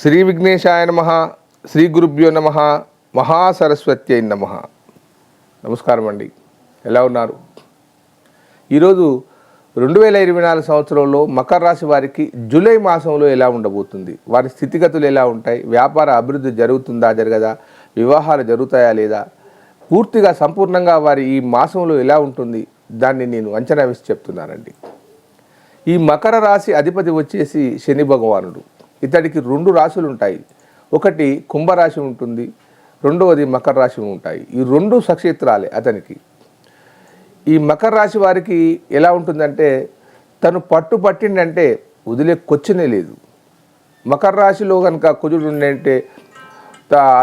శ్రీ విఘ్నేశాయ నమ శ్రీ గురుభ్యో నమ మహాసరస్వత్యై నమ. నమస్కారం అండి. ఎలా ఉన్నారు? ఈరోజు రెండు వేల ఇరవై నాలుగు సంవత్సరంలో మకర రాశి వారికి జూలై మాసంలో ఎలా ఉండబోతుంది? వారి స్థితిగతులు ఎలా ఉంటాయి? వ్యాపార అభివృద్ధి జరుగుతుందా జరగదా? వివాహాలు జరుగుతాయా లేదా? పూర్తిగా సంపూర్ణంగా వారి ఈ మాసంలో ఎలా ఉంటుంది? దాన్ని నేను అంచనా వేసి చెప్తున్నానండి. ఈ మకర రాశి అధిపతి వచ్చేసి శని భగవానుడు. ఇతడికి రెండు రాశులు ఉంటాయి. ఒకటి కుంభరాశి ఉంటుంది రెండవది మకర రాశి ఉంటాయి. ఈ రెండు సక్షేత్రాలే అతనికి. ఈ మకర రాశి వారికి ఎలా ఉంటుందంటే తను పట్టు పట్టిండంటే వదిలే కొచ్చనే లేదు. మకర రాశిలో కనుక కుజుడు ఉండంటే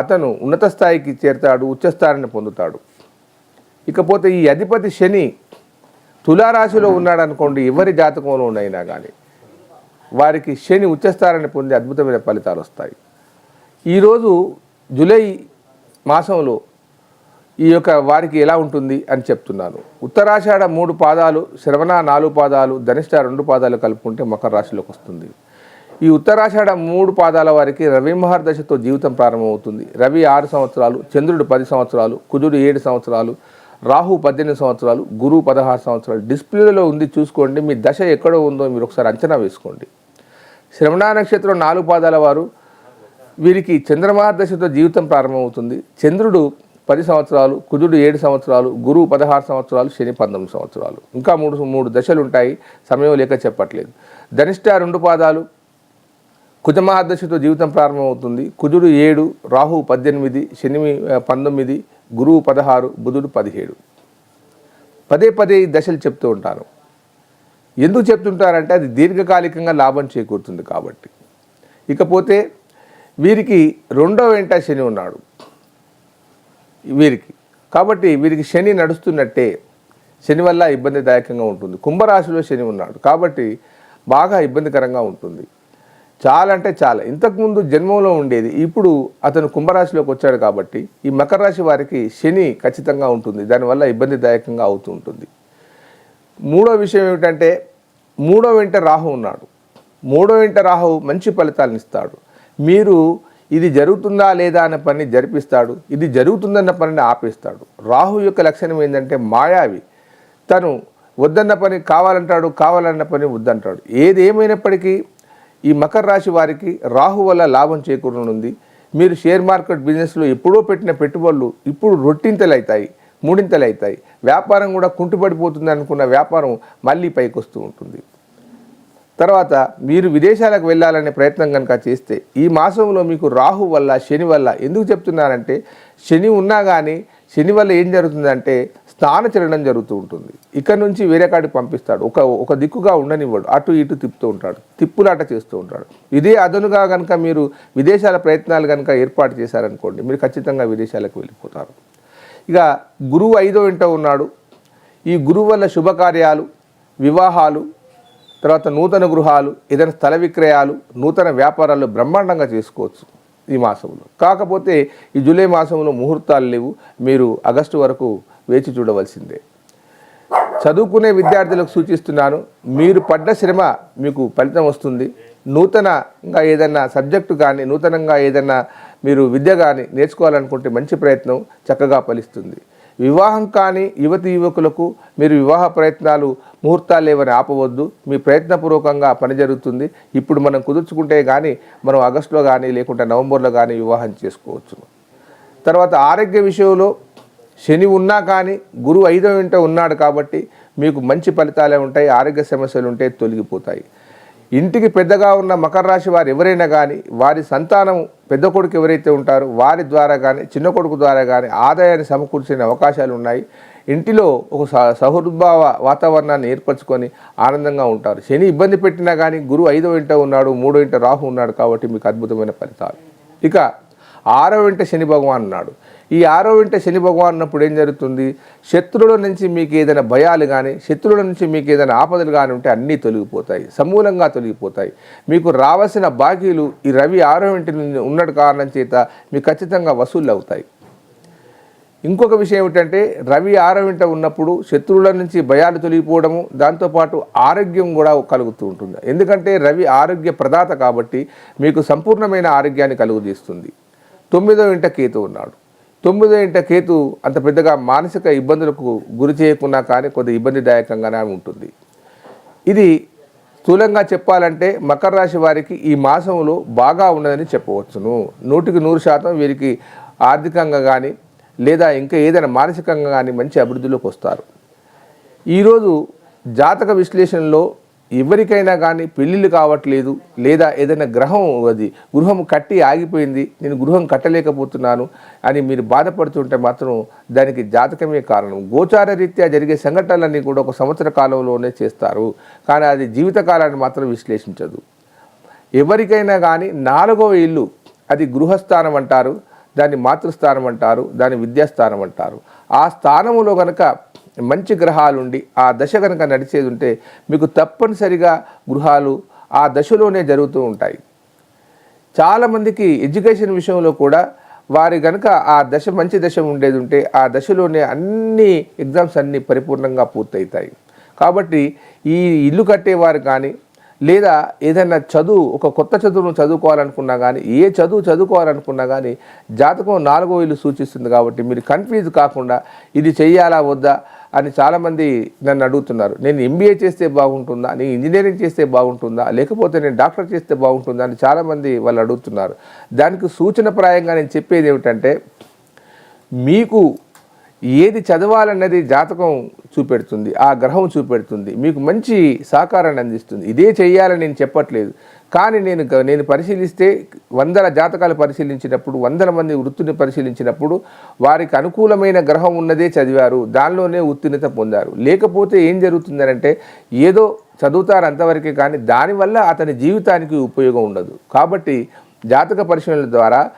అతను ఉన్నత స్థాయికి చేరుతాడు ఉచ్చస్థానాన్ని పొందుతాడు. ఇకపోతే ఈ అధిపతి శని తులారాశిలో ఉన్నాడు అనుకోండి ఎవరి జాతకంలో ఉన్నైనా కానీ వారికి శని ఉచ్చస్థానాన్ని పొందే అద్భుతమైన ఫలితాలు వస్తాయి. ఈరోజు జూలై మాసంలో ఈ యొక్క వారికి ఎలా ఉంటుంది అని చెప్తున్నాను. ఉత్తరాషాఢ మూడు పాదాలు శ్రవణ నాలుగు పాదాలు ధనిష్ట రెండు పాదాలు కలుపుకుంటే మకర రాశిలోకి వస్తుంది. ఈ ఉత్తరాషాఢ మూడు పాదాల వారికి రవి మహర్దశతో జీవితం ప్రారంభమవుతుంది. రవి ఆరు సంవత్సరాలు చంద్రుడు పది సంవత్సరాలు కుజుడు ఏడు సంవత్సరాలు రాహు పద్దెనిమిది సంవత్సరాలు గురువు పదహారు సంవత్సరాలు. డిస్ప్లేలో ఉంది చూసుకోండి మీ దశ ఎక్కడ ఉందో మీరు ఒకసారి అంచనా వేసుకోండి. శ్రవణ నక్షత్రం నాలుగు పాదాల వారు. వీరికి చంద్రమహాదశతో జీవితం ప్రారంభమవుతుంది. చంద్రుడు పది సంవత్సరాలు కుజుడు ఏడు సంవత్సరాలు గురువు పదహారు సంవత్సరాలు శని పంతొమ్మిది సంవత్సరాలు. ఇంకా మూడు మూడు దశలు ఉంటాయి సమయం లేక చెప్పట్లేదు. ధనిష్ట రెండు పాదాలు. కుజమహాదశతో జీవితం ప్రారంభమవుతుంది. కుజుడు ఏడు రాహు పద్దెనిమిది శని పంతొమ్మిది గురువు పదహారు బుధుడు పదిహేడు. పదే పదే దశలు చెప్తూ ఉంటాను. ఎందుకు చెప్తుంటారంటే అది దీర్ఘకాలికంగా లాభం చేకూరుతుంది కాబట్టి. ఇకపోతే వీరికి రెండో వెంట శని ఉన్నాడు. వీరికి. కాబట్టి వీరికి శని నడుస్తున్నట్టే శని వల్ల ఇబ్బందిదాయకంగా ఉంటుంది. కుంభరాశిలో శని ఉన్నాడు. కాబట్టి బాగా ఇబ్బందికరంగా ఉంటుంది. చాలా అంటే చాలా. ఇంతకుముందు జన్మంలో ఉండేది. ఇప్పుడు అతను కుంభరాశిలోకి వచ్చాడు కాబట్టి ఈ మకర రాశి వారికి శని ఖచ్చితంగా ఉంటుంది. దానివల్ల ఇబ్బందిదాయకంగా అవుతూ ఉంటుంది. మూడో విషయం ఏమిటంటే మూడో వెంట రాహు ఉన్నాడు. మూడో వెంట రాహు మంచి ఫలితాలను ఇస్తాడు. మీరు ఇది జరుగుతుందా లేదా అనే పని జరిపిస్తాడు. ఇది జరుగుతుందన్న పనిని ఆపేస్తాడు. రాహు యొక్క లక్షణం ఏంటంటే మాయావి. తను వద్దన్న పని కావాలంటాడు కావాలన్న పని వద్దంటాడు. ఏది ఏమైనప్పటికీ ఈ మకర రాశి వారికి రాహు వల్ల లాభం చేకూరనుంది. మీరు షేర్ మార్కెట్ బిజినెస్లో ఎప్పుడో పెట్టిన పెట్టుబడులు ఇప్పుడు రొట్టింతలు అవుతాయి మూడింతలు అవుతాయి వ్యాపారం కూడా కుంటుపడిపోతుంది అనుకున్న వ్యాపారం మళ్ళీ పైకి వస్తూ ఉంటుంది. తర్వాత మీరు విదేశాలకు వెళ్ళాలనే ప్రయత్నం కనుక చేస్తే ఈ మాసంలో మీకు రాహు వల్ల శని వల్ల ఎందుకు చెప్తున్నానంటే శని ఉన్నా కానీ శని వల్ల ఏం జరుగుతుందంటే స్థాన చెల్లడం జరుగుతూ ఉంటుంది. ఇక్కడ నుంచి వేరే కాడికి పంపిస్తాడు. ఒక ఒక దిక్కుగా ఉండనివ్వడు. అటు ఇటు తిప్పుతూ ఉంటాడు. తిప్పులాట చేస్తూ ఉంటాడు. ఇదే అదనుగా కనుక మీరు విదేశాల ప్రయత్నాలు కనుక ఏర్పాటు చేశారనుకోండి మీరు ఖచ్చితంగా విదేశాలకు వెళ్ళిపోతారు. ఇక గురువు ఐదో ఇంట ఉన్నాడు. ఈ గురువు వల్ల శుభకార్యాలు వివాహాలు తర్వాత నూతన గృహాలు ఏదైనా స్థల విక్రయాలు నూతన వ్యాపారాలు బ్రహ్మాండంగా చేసుకోవచ్చు ఈ మాసంలో. కాకపోతే ఈ జూలై మాసంలో ముహూర్తాలు లేవు. మీరు ఆగస్టు వరకు వేచి చూడవలసిందే. చదువుకునే విద్యార్థులకు సూచిస్తున్నాను మీరు పడ్డ శ్రమ మీకు ఫలితం వస్తుంది. నూతనంగా ఏదైనా సబ్జెక్టు కానీ నూతనంగా ఏదైనా మీరు విద్య కానీ నేర్చుకోవాలనుకుంటే మంచి ప్రయత్నం చక్కగా ఫలిస్తుంది. వివాహం కానీ యువతి యువకులకు మీరు వివాహ ప్రయత్నాలు ముహూర్తాలు లేవని ఆపవద్దు. మీ ప్రయత్నపూర్వకంగా పని జరుగుతుంది. ఇప్పుడు మనం కుదుర్చుకుంటే కానీ మనం ఆగస్టులో కానీ లేకుంటే నవంబర్లో కానీ వివాహం చేసుకోవచ్చు. తర్వాత ఆరోగ్య విషయంలో శని ఉన్నా కానీ గురువు ఐదో ఇంట ఉన్నాడు కాబట్టి మీకు మంచి ఫలితాలే ఉంటాయి ఆరోగ్య సమస్యలు ఉంటే తొలగిపోతాయి. ఇంటికి పెద్దగా ఉన్న మకర రాశి వారు ఎవరైనా కానీ వారి సంతానం పెద్ద కొడుకు ఎవరైతే ఉంటారో వారి ద్వారా కానీ చిన్న కొడుకు ద్వారా కానీ ఆదాయాన్ని సమకూర్చే అవకాశాలు ఉన్నాయి. ఇంటిలో ఒక సహృద్భావ వాతావరణాన్ని ఏర్పరచుకొని ఆనందంగా ఉంటారు. శని ఇబ్బంది పెట్టినా కానీ గురువు ఐదో ఇంట ఉన్నాడు మూడో ఇంట రాహు ఉన్నాడు కాబట్టి మీకు అద్భుతమైన ఫలితాలు. ఇక ఆరో ఇంట శని భగవాన్ ఉన్నాడు ఈ ఆరో వెంట శని భగవాన్ ఉన్నప్పుడు ఏం జరుగుతుంది? శత్రువుల నుంచి మీకు ఏదైనా భయాలు కానీ శత్రువుల నుంచి మీకు ఏదైనా ఆపదలు కానీ ఉంటే అన్నీ తొలగిపోతాయి సమూలంగా తొలగిపోతాయి. మీకు రావాల్సిన బాకీలు ఈ రవి ఆరో వెంట ఉన్నట్టు కారణం చేత మీకు ఖచ్చితంగా వసూళ్ళు అవుతాయి. ఇంకొక విషయం ఏమిటంటే రవి ఆరవింట ఉన్నప్పుడు శత్రువుల నుంచి భయాలు తొలగిపోవడము దాంతోపాటు ఆరోగ్యం కూడా కలుగుతూ ఉంటుంది. ఎందుకంటే రవి ఆరోగ్య ప్రదాత కాబట్టి మీకు సంపూర్ణమైన ఆరోగ్యాన్ని కలుగజేస్తుంది. తొమ్మిదో ఇంట కేతు ఉన్నాడు. తొమ్మిదో ఇంట కేతు అంత పెద్దగా మానసిక ఇబ్బందులకు గురి చేయకున్నా కానీ కొద్ది ఇబ్బందిదాయకంగానే ఉంటుంది. ఇది స్థూలంగా చెప్పాలంటే మకర రాశి వారికి ఈ మాసంలో బాగా ఉన్నదని చెప్పవచ్చును. నూటికి నూరు శాతం వీరికి ఆర్థికంగా కానీ లేదా ఇంకా ఏదైనా మానసికంగా కానీ మంచి అభివృద్ధిలోకి వస్తారు. ఈరోజు జాతక విశ్లేషణలో ఎవరికైనా కానీ పెళ్ళిళ్ళు కావట్లేదు లేదా ఏదైనా గ్రహం అది గృహం కట్టి ఆగిపోయింది నేను గృహం కట్టలేకపోతున్నాను అని మీరు బాధపడుతుంటే మాత్రం దానికి జాతకమే కారణం. గోచార రీత్యా జరిగే సంఘటనలన్నీ కూడా ఒక సంవత్సర కాలంలోనే చేస్తారు. కానీ అది జీవితకాలాన్ని మాత్రం విశ్లేషించదు. ఎవరికైనా కానీ నాలుగవ ఇల్లు అది గృహస్థానం అంటారు దాన్ని మాతృస్థానం అంటారు దాన్ని విద్యాస్థానం అంటారు. ఆ స్థానములో కనుక మంచి గ్రహాలుండి ఆ దశ కనుక నడిచేది ఉంటే మీకు తప్పనిసరిగా గృహాలు ఆ దశలోనే జరుగుతూ ఉంటాయి. చాలామందికి ఎడ్యుకేషన్ విషయంలో కూడా వారి కనుక ఆ దశ మంచి దశ ఉండేది ఉంటే ఆ దశలోనే అన్ని ఎగ్జామ్స్ అన్నీ పరిపూర్ణంగా పూర్తవుతాయి కాబట్టి ఈ ఇల్లు కట్టేవారు కానీ లేదా ఏదైనా చదువు ఒక కొత్త చదువును చదువుకోవాలనుకున్నా కానీ ఏ చదువు చదువుకోవాలనుకున్నా కానీ జాతకం నాలుగో ఇల్లు సూచిస్తుంది కాబట్టి మీరు కన్ఫ్యూజ్ కాకుండా ఇది చెయ్యాలా వద్దా? అని చాలామంది నన్ను అడుగుతున్నారు. నేను ఎంబీఏ చేస్తే బాగుంటుందా? నేను ఇంజనీరింగ్ చేస్తే బాగుంటుందా? లేకపోతే నేను డాక్టర్ చేస్తే బాగుంటుందా? అని చాలామంది వాళ్ళు అడుగుతున్నారు. దానికి సూచనప్రాయంగా నేను చెప్పేది ఏమిటంటే మీకు ఏది చదవాలన్నది జాతకం చూపెడుతుంది ఆ గ్రహం చూపెడుతుంది మీకు మంచి సహకారాన్ని అందిస్తుంది. ఇదే చేయాలని నేను చెప్పట్లేదు. కానీ నేను గ- నేను పరిశీలిస్తే వందల జాతకాలు పరిశీలించినప్పుడు వందల మంది వృత్తిని పరిశీలించినప్పుడు వారికి అనుకూలమైన గ్రహం ఉన్నదే చదివారు దానిలోనే ఉత్తీర్ణత పొందారు. లేకపోతే ఏం జరుగుతుందనంటే ఏదో చదువుతారు అంతవరకే కానీ దానివల్ల అతని జీవితానికి ఉపయోగం ఉండదు. కాబట్టి జాతక పరిశీలనల ద్వారా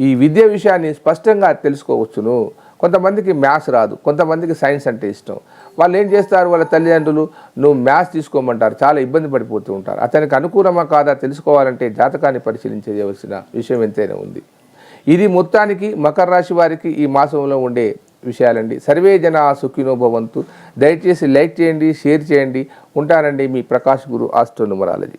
ఈ విద్య విషయాన్ని స్పష్టంగా తెలుసుకోవచ్చును. కొంతమందికి మ్యాథ్స్ రాదు కొంతమందికి సైన్స్ అంటే ఇష్టం. వాళ్ళు ఏం చేస్తారు? వాళ్ళ తల్లిదండ్రులు నువ్వు మ్యాథ్స్ తీసుకోమంటారు చాలా ఇబ్బంది పడిపోతూ ఉంటారు. అతనికి అనుకూలమా కాదా తెలుసుకోవాలంటే జాతకాన్ని పరిశీలించవలసిన విషయం ఎంతైనా ఉంది. ఇది మొత్తానికి మకర రాశి వారికి ఈ మాసంలో ఉండే విషయాలండి. సర్వే జన సుఖినోభవంతు దయచేసి లైక్ చేయండి షేర్ చేయండి. ఉంటానండి మీ ప్రకాష్ గురు ఆస్ట్రో న్యూమరాలజీ